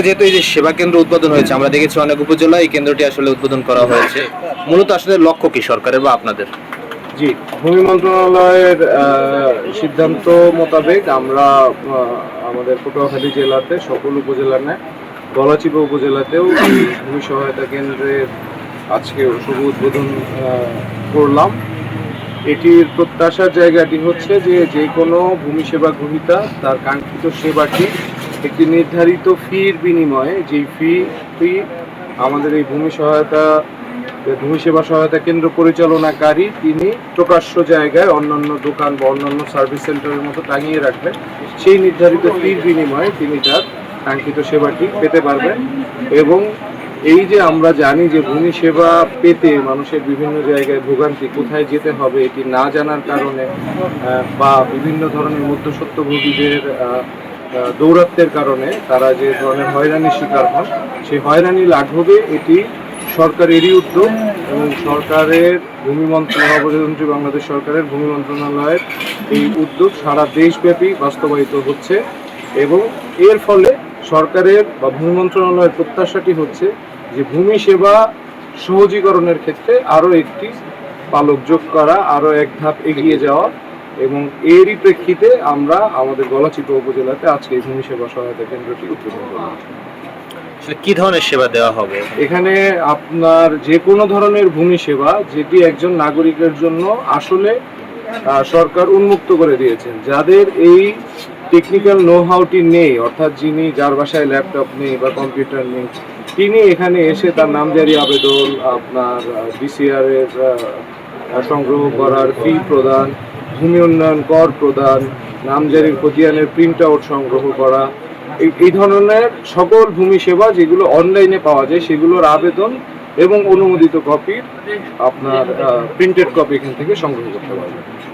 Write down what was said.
আজকে যেহেতু এই যে সেবা কেন্দ্র উদ্বোধন হয়েছে, আমরা দেখেছি অনেক উপজেলায় এই কেন্দ্রটি আসলে উদ্বোধন করা হয়েছে। মূলত আসলে লক্ষ্য কি সরকারের বা আপনাদের? জি, ভূমি মন্ত্রণালয়ের সিদ্ধান্ত মোতাবেক আমরা আমাদের পটুয়াখালী জেলাতে, সকল উপজেলা নেয় গলাচিপা উপজেলাতেও ভূমি সহায়তা কেন্দ্রের আজকে শুভ উদ্বোধন করলাম। এটির প্রত্যাশার জায়গাটি হচ্ছে যে যে কোনো ভূমি সেবা গ্রহীতা তার কাঙ্ক্ষিত সেবাটি একটি নির্ধারিত ফির বিনিময়ে যেই ফি ফি আমাদের এই ভূমি সহায়তা, ভূমি সেবা সহায়তা কেন্দ্র পরিচালনাকারী তিনি প্রকাশ্য জায়গায় অন্যান্য দোকান বা অন্যান্য সার্ভিস সেন্টারের মতো টাঙিয়ে রাখবেন। সেই নির্ধারিত ফির বিনিময়ে তিনি তার কাঙ্ক্ষিত সেবাটি পেতে পারবেন এবং এই যে আমরা জানি যে ভূমি সেবা পেতে মানুষের বিভিন্ন জায়গায় ভোগান্তি, কোথায় যেতে হবে এটি না জানার কারণে বা বিভিন্ন ধরনের মধ্যসত্ত্বভোগীদের দৌরাত্বের কারণে তারা যে ধরনের হয়রানির শিকার হন, সেই হয়রানি লাঘবে এটি সরকারেরই উদ্যোগ এবং সরকারের ভূমি মন্ত্রণালয় বাংলাদেশ সরকারের ভূমি মন্ত্রণালয়ের এই উদ্যোগ সারা দেশব্যাপী বাস্তবায়িত হচ্ছে এবং এর ফলে সরকারের বা ভূমি মন্ত্রণালয়ের প্রত্যাশাটি হচ্ছে যে ভূমি সেবা সহজীকরণের ক্ষেত্রে আরও একটি পালক যোগ করা, আরও এক ধাপ এগিয়ে যাওয়া এবং এরই প্রেক্ষিতে আমরা আমাদের গলাচিপা উপজেলাতে আজকে এই ভূমি সেবা সহায়তা কেন্দ্রটি উদ্বোধন করলাম কি ধরনের সেবা দেওয়া হবে? এখানে আপনার যে কোনো ধরনের ভূমি সেবা যেটি একজন নাগরিকের জন্য আসলে সরকার উন্মুক্ত করে দিয়েছেন। যাদের এই টেকনিক্যাল নো হাউটি নেই অর্থাৎ যিনি যার বাসায় ল্যাপটপ নেই বা কম্পিউটার নেই তিনি এখানে এসে তার নামজারি আবেদন আপনার ডিসিআর এর সংগ্রহ করার ফি প্রদান ভূমি উন্নয়ন কর প্রদান, নামজারির খতিয়ানের প্রিন্ট আউট সংগ্রহ করা, এই- ধরনের সকল ভূমি সেবা যেগুলো অনলাইনে পাওয়া যায় সেগুলোর আবেদন এবং অনুমোদিত কপি আপনার প্রিন্টেড কপি এখান থেকে সংগ্রহ করতে পারবেন।